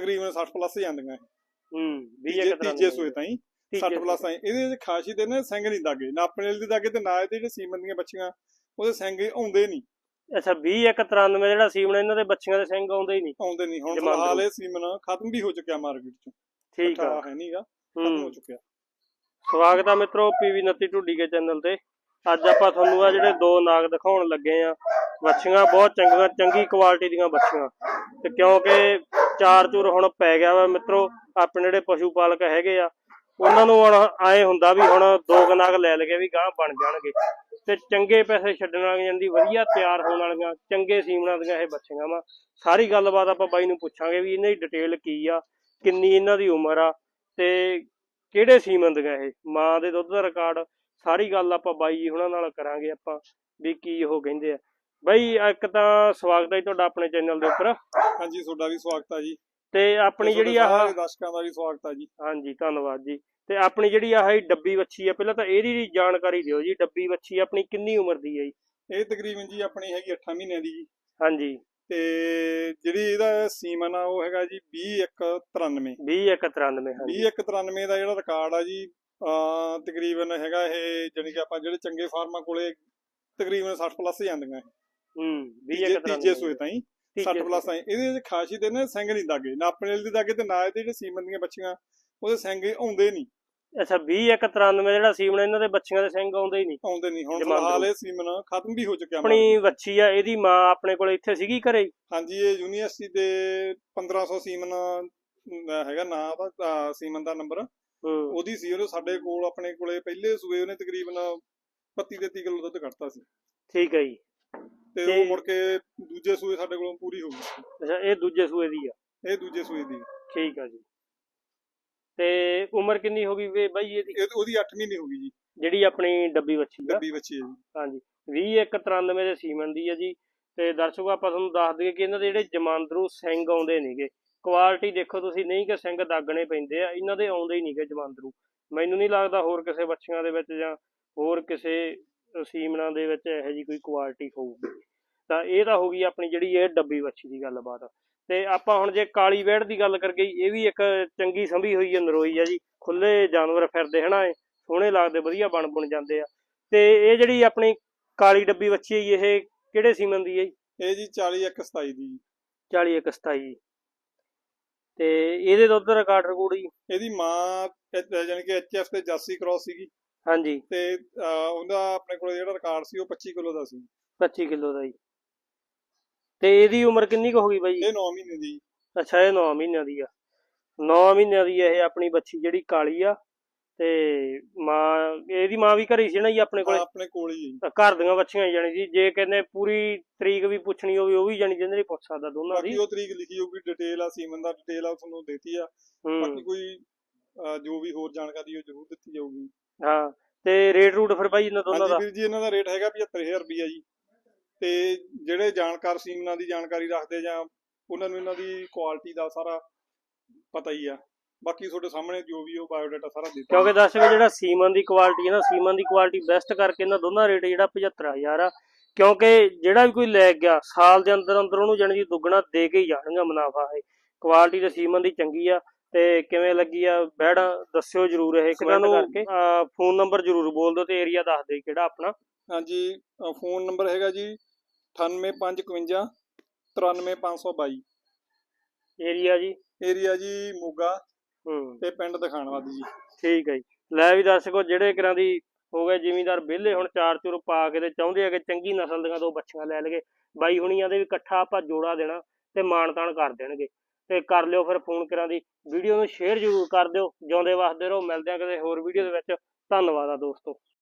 ਤਕਰੀਬਨ 60 ਪਲੱਸ ਜਾਂਦੀਆਂ। ਹੂੰ 20 ਤੀਜੇ ਇੱਕ ਤੀਜੇ ਸੂਏ ਤਾਈਂ ਤੀਜੇ 60 ਪਲੱਸ ਆਏ ਇਹਦੇ ਵਿੱਚ ਖਾਸੀਅਤ ਇਹ ਨਾ ਸਿੰਘ ਨਹੀਂ ਦਾਗੇ। ਨਾ ਆਪਣੇ ਵਾਲੀ ਦੇ ਦਾਗੇ ਤੇ ਨਾ ਇਹਦੇ ਜਿਹੜੇ ਸੀਮਨ ਦੀਆਂ ਬੱਚੀਆਂ ਉਹਦੇ ਸਿੰਘ ਆਉਂਦੇ ਨਹੀਂ। ਅੱਛਾ 20 ਇੱਕ 93 ਜਿਹੜਾ ਸੀਮਨ ਇਹਨਾਂ ਦੇ ਬੱਚਿਆਂ ਦੇ ਸਿੰਘ ਆਉਂਦੇ ਹੀ ਨਹੀਂ। ਆਉਂਦੇ ਨਹੀਂ। ਹੁਣ। ਫਿਲਹਾਲ ਇਹ ਸੀਮਨ ਖਤਮ ਵੀ ਹੋ ਚੁੱਕਿਆ ਮਾਰਕੀਟ ਚੋਂ। ਠੀਕ ਆ। ਹੈ ਨਹੀਂਗਾ ਖਤਮ ਹੋ ਹੂੰ ਚੁੱਕਿਆ। ਸਵਾਗਤ ਆ ਮਿੱਤਰੋ ਪੀਵੀ 29 ਢੁੱਡੀ ਕੇ ਚੈਨਲ ਤੇ। ਅੱਜ ਆਪਾਂ ਤੁਹਾਨੂੰ ਆ ਜਿਹੜੇ ਦੋ ਨਾਗ ਦਿਖਾਉਣ ਲੱਗੇ ਆ। ਬੱਚੀਆਂ ਬਹੁਤ ਚੰਗੀਆਂ ਚੰਗੀ ਕੁਆਲਿਟੀ ਦੀਆਂ ਬੱਚੀਆਂ। ਤੇ ਕਿਉਂਕਿ ਚਾਰ ਚੂਰ ਹੁਣ ਪੈ ਗਿਆ ਵਾ ਮਿੱਤਰੋ, ਆਪਣੇ ਜਿਹੜੇ ਪਸ਼ੂ ਪਾਲਕ ਹੈਗੇ ਆ, ਉਹਨਾਂ ਨੂੰ ਹੁਣ ਆਏ ਹੁੰਦਾ ਵੀ ਹੁਣ ਦੋ ਕਨਾਕ ਲੈ ਲਗੇ ਵੀ ਗਾਂ ਬਣ ਜਾਣਗੇ। ਤੇ ਚੰਗੇ ਪੈਸੇ ਛੱਡਣ ਵਾਲੀਆਂ ਦੀ ਵਧੀਆ ਤਿਆਰ ਹੋਣ ਵਾਲੀਆਂ, ਚੰਗੇ ਸੀਮਨਾਂ ਦੀਆਂ ਇਹ ਬੱਚੀਆਂ ਵਾ। ਸਾਰੀ ਗੱਲਬਾਤ ਆਪਾਂ ਬਾਈ ਨੂੰ ਪੁੱਛਾਂਗੇ ਵੀ ਇਹਨਾਂ ਦੀ ਡਿਟੇਲ ਕੀ ਆ, ਕਿੰਨੀ ਇਹਨਾਂ ਦੀ ਉਮਰ ਆ, ਤੇ ਕਿਹੜੇ ਸੀਮਨ ਦੀਆਂ ਇਹ? ਮਾਂ ਦੇ ਦੁੱਧ ਦਾ ਰਿਕਾਰਡ ਸਾਰੀ ਗੱਲ ਆਪਾਂ ਬਾਈ ਜੀ ਹੁਣਾਂ ਨਾਲ ਕਰਾਂਗੇ ਆਪਾਂ, ਵੀ ਕੀ ਉਹ ਕਹਿੰਦੇ ਆ। ਬਾਈ ਇੱਕ ਤਾਂ ਸਵਾਗਤ ਹੈ ਤੁਹਾਡਾ ਆਪਣੇ ਚੈਨਲ ਦੇ ਉੱਪਰ। ਹਾਂਜੀ ਤੁਹਾਡਾ ਵੀ ਸਵਾਗਤ ਆ ਜੀ। ਤੇ ਆਪਣੀ ਜਿਹੜੀ ਆਹ ਦਰਸ਼ਕਾਂ ਦਾ ਵੀ ਸਵਾਗਤ ਆ ਜੀ। ਹਾਂਜੀ ਧੰਨਵਾਦ ਜੀ। ਤੇ ਆਪਣੀ ਜਿਹੜੀ ਆਹ ਡੱਬੀ ਵੱਛੀ ਆ ਪਹਿਲਾਂ ਤਾਂ ਇਹਦੀ ਜਾਣਕਾਰੀ ਦਿਓ ਜੀ ਡੱਬੀ ਵੱਛੀ ਆਪਣੀ ਕਿੰਨੀ ਉਮਰ ਦੀ ਹੈ ਜੀ? ਇਹ ਤਕਰੀਬਨ ਜੀ ਆਪਣੀ ਹੈਗੀ 8 ਮਹੀਨਿਆਂ ਦੀ ਜੀ। ਹਾਂਜੀ। ਤੇ ਜਿਹੜੀ ਇਹਦਾ ਸੀਮਨ ਆ ਉਹ ਹੈਗਾ ਜੀ 2193 2193 ਹਾਂਜੀ। 2193 ਦਾ ਜਿਹੜਾ ਰਿਕਾਰਡ ਆ ਜੀ ਤਕਰੀਬਨ ਹੈਗਾ ਇਹ ਜਾਣੀ ਕਿ ਆਪਾਂ ਜਿਹੜੇ ਚੰਗੇ ਫਾਰਮਾਂ ਕੋਲੇ ਤਕਰੀਬਨ 60 ਪਲੱਸ ਜਾਂਦੀਆਂ ਹੂੰ ਤੀਜੇ 2193 ਤੀਜੇ ਸੂਏ ਤਾਈਂ 60 ਪਲੱਸ ਆਏ ਇਹਦੇ ਵਿੱਚ ਖਾਸੀਅਤ ਇਹ ਨਾ ਸਿੰਘ ਨਹੀਂ ਦਾਗੇ ਨਾ ਆਪਣੇ ਦੇ ਦਾਗੇ ਤੇ ਨਾ ਇਹਦੇ ਜਿਹੜੇ ਸੀਮਨ ਦੀਆਂ ਬੱਚੀਆਂ ਉਹਦੇ ਸਿੰਘ ਆਉਂਦੇ ਨਹੀਂ। ਅੱਛਾ 2193 ਜਿਹੜਾ ਸੀਮਨ ਇਹਨਾਂ ਦੇ ਬੱਚਿਆਂ ਦੇ ਸਿੰਘ ਆਉਂਦੇ ਹੀ ਨਹੀਂ? ਆਉਂਦੇ ਨਹੀਂ ਹੁਣ। ਫਿਲਹਾਲ ਇਹ ਸੀਮਨ ਖਤਮ ਵੀ ਹੋ ਚੁੱਕਿਆ ਆਪਣੀ ਵੱਛੀ ਆ ਇਹਦੀ ਮਾਂ ਆਪਣੇ ਕੋਲ ਇੱਥੇ ਸੀਗੀ ਘਰੇ? ਹਾਂਜੀ ਇਹ ਯੂਨੀਵਰਸਿਟੀ ਦੇ 1500 ਸੀਮਨ ਹੈਗਾ ਨਾਂ ਉਹਦਾ ਸੀਮਨ ਦਾ ਨੰਬਰ। ਉਹਦੀ ਸੀ ਉਹਨੇ ਸਾਡੇ ਕੋਲ ਆਪਣੇ ਕੋਲੇ ਪਹਿਲੇ ਸੂਏ ਉਹਨੇ ਤਕਰੀਬਨ 32 33 ਕਿਲੋ ਦੁੱਧ ਕੱਢਤਾ ਸੀ। ਠੀਕ ਹੈ ਜੀ। ਤੇ ਉਹ ਮੁੜ ਕੇ ਦੂਜੇ ਸੂਏ ਸਾਡੇ ਕੋਲੋਂ ਪੂਰੀ ਹੋ ਗਈ। ਅੱਛਾ ਇਹ ਦੂਜੇ ਸੂਏ ਦੀ ਆ? ਇਹ ਦੂਜੇ ਸੂਏ ਦੀ। ਠੀਕ ਆ ਜੀ। ਤੇ ਉਮਰ ਕਿੰਨੀ ਹੋ ਗਈ ਵੇ ਬਾਈ ਇਹਦੀ? ਇਹ ਉਹਦੀ 8 ਮਹੀਨੇ ਹੋ ਗਈ ਜੀ। ਜਿਹੜੀ ਆਪਣੀ ਡੱਬੀ ਵੱਛੀ ਆ? ਡੱਬੀ ਬੱਚੀ ਹੈ ਜੀ। ਹਾਂਜੀ। 2193 ਦੇ ਸੀਮਨ ਦੀ ਆ ਜੀ। ਤੇ ਦਰਸ਼ਕੋ ਆਪਾਂ ਤੁਹਾਨੂੰ ਦੱਸ ਦਈਏ ਕਿ ਇਹਨਾਂ ਦੇ ਜਿਹੜੇ ਜਮਾਂਦਰੂ ਸਿੰਘ ਆਉਂਦੇ ਨੇਗੇ ਕੁਆਲਿਟੀ ਦੇਖੋ ਤੁਸੀਂ ਨਹੀਂ ਕਿ ਸਿੰਘ ਦਾਗਣੇ ਪੈਂਦੇ ਆ ਇਹਨਾਂ ਦੇ ਆਉਂਦੇ ਹੀ ਨਹੀਂਗੇ ਜਮਾਂਦਰੂ। ਮੈਨੂੰ ਨਹੀਂ ਲੱਗਦਾ ਹੋਰ ਕਿਸੇ ਬੱਚੀਆਂ ਦੇ ਵਿੱਚ ਜਾਂ ਹੋਰ ਕਿਸੇ ਸੀਮਨਾਂ ਦੇ ਵਿੱਚ ਇਹੋ ਜੀ ਕੋਈ ਕੁਆਲਿਟੀ ਹੋਊਗੀ। ਤਾਂ ਇਹ ਤਾਂ ਹੋ ਗਈ ਆਪਣੀ ਜਿਹੜੀ ਇਹ ਡੱਬੀ ਵੱਛੀ ਦੀ ਗੱਲਬਾਤ। ਤੇ ਆਪਾਂ ਹੁਣ ਜੇ ਕਾਲੀ ਵੇੜ ਦੀ ਗੱਲ ਕਰ ਗਈ ਇਹ ਵੀ ਇੱਕ ਚੰਗੀ ਸੰਭੀ ਹੋਈ ਹੈ ਨਰੋਈ ਆ ਜੀ। ਖੁੱਲੇ ਜਾਨਵਰ ਫਿਰਦੇ ਹਨਾ ਇਹ ਸੋਹਣੇ ਲੱਗਦੇ ਵਧੀਆ ਬਣ ਬਣ ਜਾਂਦੇ ਆ। ਤੇ ਇਹ ਜਿਹੜੀ ਆਪਣੀ ਕਾਲੀ ਡੱਬੀ ਵੱਛੀ ਹੈ ਇਹ ਕਿਹੜੇ ਸੀਮਨ ਦੀ ਹੈ? ਇਹ ਜੀ 40 ਇੱਕ 27 ਦੀ। ਜੀ। 40 ਇੱਕ 27 ਤੇ ਇਹਦੇ ਦੁੱਧ ਰਿਕਾਰਡ ਰਿਕੂਡ ਜੀ? ਇਹਦੀ ਮਾਂ ਜਾਣੀ ਕਿ ਐਚਐਫ ਤੇ ਜਾਸੀ ਕ੍ਰਾਸ ਸੀਗੀ। ਹਾਂਜੀ। ਤੇ ਅਹ, ਉਹਦਾ ਆਪਣੇ ਕੋਲ ਜਿਹੜਾ ਰਿਕਾਰਡ ਸੀ ਉਹ 25 ਕਿਲੋ ਦਾ ਸੀ। 25 ਕਿਲੋ ਦਾ ਜੀ। ਤੇ ਇਹਦੀ ਉਮਰ ਕਿੰਨੀ ਕੁ ਹੋ ਗਈ ਬਾਈ? ਇਹ 9 ਮਹੀਨੇ ਦੀ। ਅੱਛਾ ਇਹ 9 ਮਹੀਨਿਆਂ ਦੀ ਆ। 9 ਮਹੀਨਿਆਂ ਦੀ ਇਹ ਆਪਣੀ ਬੱਚੀ ਜਿਹੜੀ ਕਾਲੀ ਆ। ਤੇ ਮਾਂ ਇਹਦੀ ਮਾਂ ਵੀ ਘਰੇ ਸੀ ਨਾ ਜੀ ਆਪਣੇ ਕੋਲੇ? ਆਪਣੇ ਕੋਲ ਹੀ ਹੈ ਜੀ। ਤਾਂ ਘਰ ਦੀਆਂ ਬੱਚੀਆਂ ਹੀ ਜਾਣੀ ਜੀ ਜੇ ਕਹਿੰਦੇ ਪੂਰੀ ਤਰੀਕ ਵੀ ਪੁੱਛਣੀ ਹੋਵੇ ਉਹ ਵੀ ਜਾਣੀ ਜਿੰਦੇ ਨਹੀਂ ਪੁੱਛ ਸਕਦਾ ਦੋਨਾਂ ਦੀ। ਬਾਕੀ ਉਹ ਤਰੀਕ ਲਿਖੀ ਹੋਊਗੀ ਡਿਟੇਲ ਆ ਸੀਮਨ ਦਾ ਡਿਟੇਲ ਆ ਉਹ ਤੁਹਾਨੂੰ ਦੇਤੀ ਆ। ਹੂੰ। ਬਾਕੀ ਕੋਈ ਜੋ ਵੀ ਹੋਰ ਜਾਣਕਾਰੀ ਉਹ ਜ਼ਰੂਰ ਦਿੱਤੀ ਜਾਊਗੀ। ਹਾਂ ਤੇ ਰੇਟ ਰੂਟ ਫਿਰ ਬਾਈ ਇਹਨਾਂ ਦੋਨਾਂ ਹਾਂਜੀ ਦਾ? ਵੀਰ ਜੀ ਇਹਨਾਂ ਦਾ ਰੇਟ ਹੈਗਾ 75000 ਰੁਪਈਆ ਜੀ। ਤੇ ਜਿਹੜੇ ਜਾਣਕਾਰ ਸੀਮਨਾਂ ਦੀ ਜਾਣਕਾਰੀ ਰੱਖਦੇ ਜਾਂ ਉਹਨਾਂ ਨੂੰ ਇਹਨਾਂ ਦੀ ਕੁਆਲਿਟੀ ਦਾ ਸਾਰਾ ਪਤਾ ਹੀ ਆ। ਬਾਕੀ ਤੁਹਾਡੇ ਸਾਹਮਣੇ ਜੋ ਵੀ ਉਹ ਬਾਇਓਡਾਟਾ ਸਾਰਾ ਦਿੱਤਾ। ਕਿਉਂਕਿ ਦਰਸ਼ਕ ਜਿਹੜਾ ਸੀਮਨ ਦੀ ਕੁਆਲਿਟੀ ਹੈ ਨਾ ਸੀਮਨ ਦੀ ਕੁਆਲਿਟੀ ਬੈਸਟ ਕਰਕੇ ਇਹਨਾਂ ਦੋਨਾਂ ਰੇਟ ਜਿਹੜਾ 75000 ਆ। ਕਿਉਂਕਿ ਜਿਹੜਾ ਵੀ ਕੋਈ ਲੈ ਗਿਆ ਸਾਲ ਦੇ ਅੰਦਰ ਅੰਦਰ ਉਹਨੂੰ ਜਾਣੀ ਕਿ ਦੁੱਗਣਾ ਦੇ ਕੇ ਹੀ ਜਾਣਗਾ ਮੁਨਾਫਾ ਇਹ। ਕੁਆਲਿਟੀ ਤੇ ਸੀਮਨ ਦੀ ਚੰਗੀ ਆ। ਤੇ ਕਿਵੇਂ ਲੱਗੀ ਆ? ਬੈੜਾ ਦੱਸਿਓ ਜਰੂਰ ਇਹ ਕਮੈਂਟ ਕਰਕੇ। ਫੋਨ ਨੰਬਰ ਜਰੂਰ ਬੋਲ ਦਿਓ ਤੇ ਏਰੀਆ ਦੱਸ ਦਿਓ ਕਿਹੜਾ ਆਪਣਾ। ਹਾਂਜੀ ਫੋਨ ਨੰਬਰ ਹੈਗਾ ਜੀ 98551 93522 ਏਰੀਆ ਜੀ? ਏਰੀਆ ਜੀ ਮੋਗਾ ਹੂੰ। ਤੇ ਪਿੰਡ ਦਿਖਾਣਵਾਦੀ ਜੀ। ਠੀਕ ਹੈ ਜੀ। ਲੈ ਵੀ ਦਰਸ਼ਕੋ ਜਿਹੜੇ ਕਿਰਾਂ ਦੀ ਹੋ ਗਏ ਜ਼ਿਮੀਂਦਾਰ ਵਿਹਲੇ ਹੁਣ ਚਾਰ ਚੁਰ ਪਾ ਕੇ ਤੇ ਚਾਹੁੰਦੇ ਆ ਕਿ ਚੰਗੀ ਨਸਲ ਦੀਆਂ ਦੋ ਬੱਚੀਆਂ ਲੈ ਲਗੇ ਬਾਈ ਹੁਣੀਆਂ ਦੇ ਵੀ ਇਕੱਠਾ ਆਪਾਂ ਜੋੜਾ ਦੇਣਾ ਤੇ ਮਾਣ ਤਾਣ ਕਰ ਦੇਣਗੇ। ਤੇ ਕਰ ਲਿਓ ਫਿਰ ਫੋਨ ਕਰਾਂ ਦੀ। ਵੀਡੀਓ ਨੂੰ ਸ਼ੇਅਰ ਜ਼ਰੂਰ ਕਰ ਦਿਓ। ਜਿਉਂਦੇ ਵਸਦੇ ਰਹੋ। ਮਿਲਦੇ ਆ ਕਿਸੇ ਹੋਰ ਵੀਡੀਓ ਦੇ ਵਿੱਚ। ਧੰਨਵਾਦ ਆ ਦੋਸਤੋ।